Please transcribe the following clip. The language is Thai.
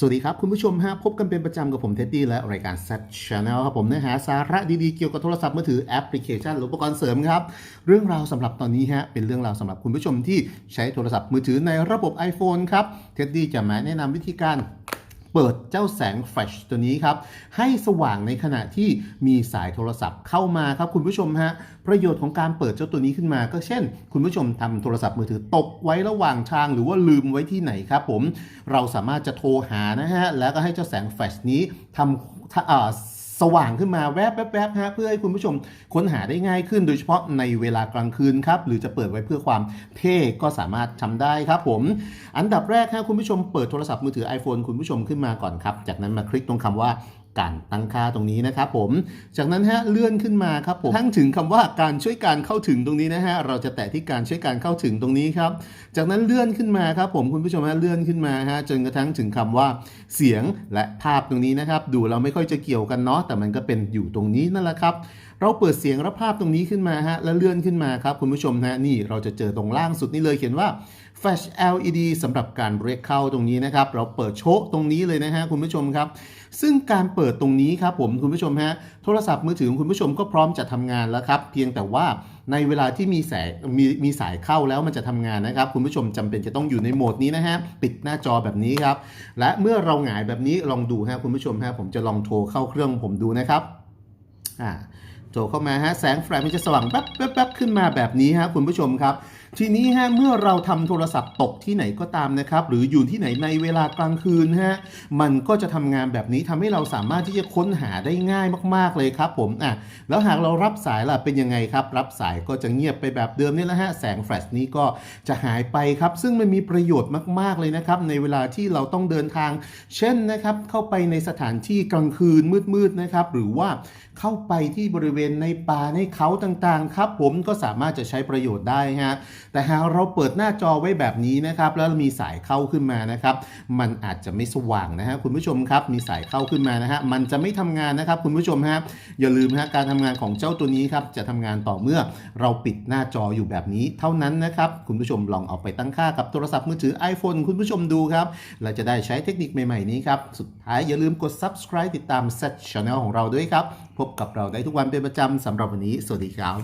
สวัสดีครับ คุณผู้ชมฮะพบกันเป็นประจำกับผมเท็ดดี้และรายการ Set Channel ครับผมเนื้อหาสาระดีๆ เกี่ยวกับโทรศัพท์มือถือแอปพลิเคชันหรืออุปกรณ์เสริมครับ เรื่องราวสำหรับตอนนี้ฮะเป็นเรื่องราวสำหรับคุณผู้ชมที่ใช้โทรศัพท์มือถือในระบบ iPhone ครับเท็ดดี้จะมาแนะนำวิธีการ เปิดเจ้าแสงแฟลชตัวนี้ครับ ให้สว่างในขณะที่มีสายโทรศัพท์เข้ามาครับคุณผู้ชมฮะประโยชน์ของการเปิดเจ้าตัวนี้ขึ้นมา ก็เช่น คุณผู้ชมทำโทรศัพท์มือถือตกไว้ระหว่างทาง หรือว่าลืมไว้ที่ไหนครับผม เราสามารถจะโทรหานะฮะแล้วก็ให้เจ้าแสงแฟลชนี้ทำท่า สว่างขึ้นมาแวบๆบแวบฮะเพื่อให้คุณผู้ชมค้นหาได้ง่ายขึ้น โดยเฉพาะในเวลากลางคืนครับ หรือจะเปิดไว้เพื่อความเท่ก็สามารถทำได้ครับผม อันดับแรกฮะคุณผู้ชมเปิดโทรศัพท์มือถือ iPhone คุณผู้ชมขึ้นมาก่อนครับ จากนั้นมาคลิกตรงคำว่า การตั้งค่าตรงนี้นะครับผม จากนั้นฮะเลื่อนขึ้นมาครับผมทั้งถึงคำว่าการช่วยการเข้าถึงตรงนี้นะฮะเราจะแตะที่การช่วยการเข้าถึงตรงนี้ครับ จากนั้นเลื่อนขึ้นมาครับผมคุณผู้ชมฮะเลื่อนขึ้นมาฮะจนกระทั่งถึงคำว่าเสียงและภาพตรงนี้นะครับ ดูเราไม่ค่อยจะเกี่ยวกันเนาะแต่มันก็เป็นอยู่ตรงนี้นั่นแหละครับเราเปิดเสียงและภาพตรงนี้ขึ้นมาฮะแล้วเลื่อนขึ้นมาครับคุณผู้ชมฮะนี่เราจะเจอตรงล่างสุดนี่เลยเขียนว่า Flash LED สำหรับการเรียกเข้าตรงนี้นะครับ เราเปิดโชะตรงนี้เลยนะฮะคุณผู้ชมครับ ซึ่งการเปิดตรงนี้ครับผมคุณผู้ชมฮะโทรศัพท์มือถือของคุณผู้ชมก็พร้อมจะทำงานแล้วครับ เพียงแต่ว่าในเวลาที่มีแสงมีมีสายเข้าแล้วมันจะทำงานนะครับ คุณผู้ชมจำเป็นจะต้องอยู่ในโหมดนี้นะฮะปิดหน้าจอแบบนี้ครับ และเมื่อเราหงายแบบนี้ลองดูฮะคุณผู้ชมฮะผมจะลองโทรเข้าเครื่องผมดูนะครับอ่าโจเข้ามาฮะแสงแฟลชมันจะสว่างแป๊บแป๊บแป๊บขึ้นมาแบบนี้ฮะคุณผู้ชมครับ ทีนี้ฮะเมื่อเราทำโทรศัพท์ตกที่ไหนก็ตามนะครับ หรืออยู่ที่ไหนในเวลากลางคืนฮะมันก็จะทำงานแบบนี้ทำให้เราสามารถที่จะค้นหาได้ง่ายมาก ๆเลยครับผมอะแล้วหากเรารับสายล่ะเป็นยังไงครับ รับสายก็จะเงียบไปแบบเดิมนี่แหละฮะแสงแฟลชนี้ก็จะหายไปครับ ซึ่งมันมีประโยชน์มาก ๆเลยนะครับ ในเวลาที่เราต้องเดินทาง เช่นนะครับ เข้าไปในสถานที่กลางคืนมืดๆนะครับ หรือว่าเข้าไปที่บริเวณในป่าในเขาต่างๆ ครับ ผมก็สามารถจะใช้ประโยชน์ได้ฮะแต่หากเราเปิดหน้าจอไว้แบบนี้นะครับ แล้วมีสายเข้าขึ้นมานะครับ มันอาจจะไม่สว่างนะฮะคุณผู้ชมครับ มีสายเข้าขึ้นมานะฮะ มันจะไม่ทำงานนะครับ คุณผู้ชมฮะ อย่าลืมฮะการทำงานของเจ้าตัวนี้ครับ จะทำงานต่อเมื่อเราปิดหน้าจออยู่แบบนี้ เท่านั้นนะครับ คุณผู้ชมลองเอาไปตั้งค่ากับโทรศัพท์มือถือ iPhone คุณผู้ชมดูครับ เราจะได้ใช้เทคนิคใหม่ๆนี้ครับ สุดท้ายอย่าลืมกด subscribe ติดตาม Set Channel ของเราด้วยครับ พบกับเราได้ทุกวันเป็นประจำสำหรับวันนี้ สวัสดีครับ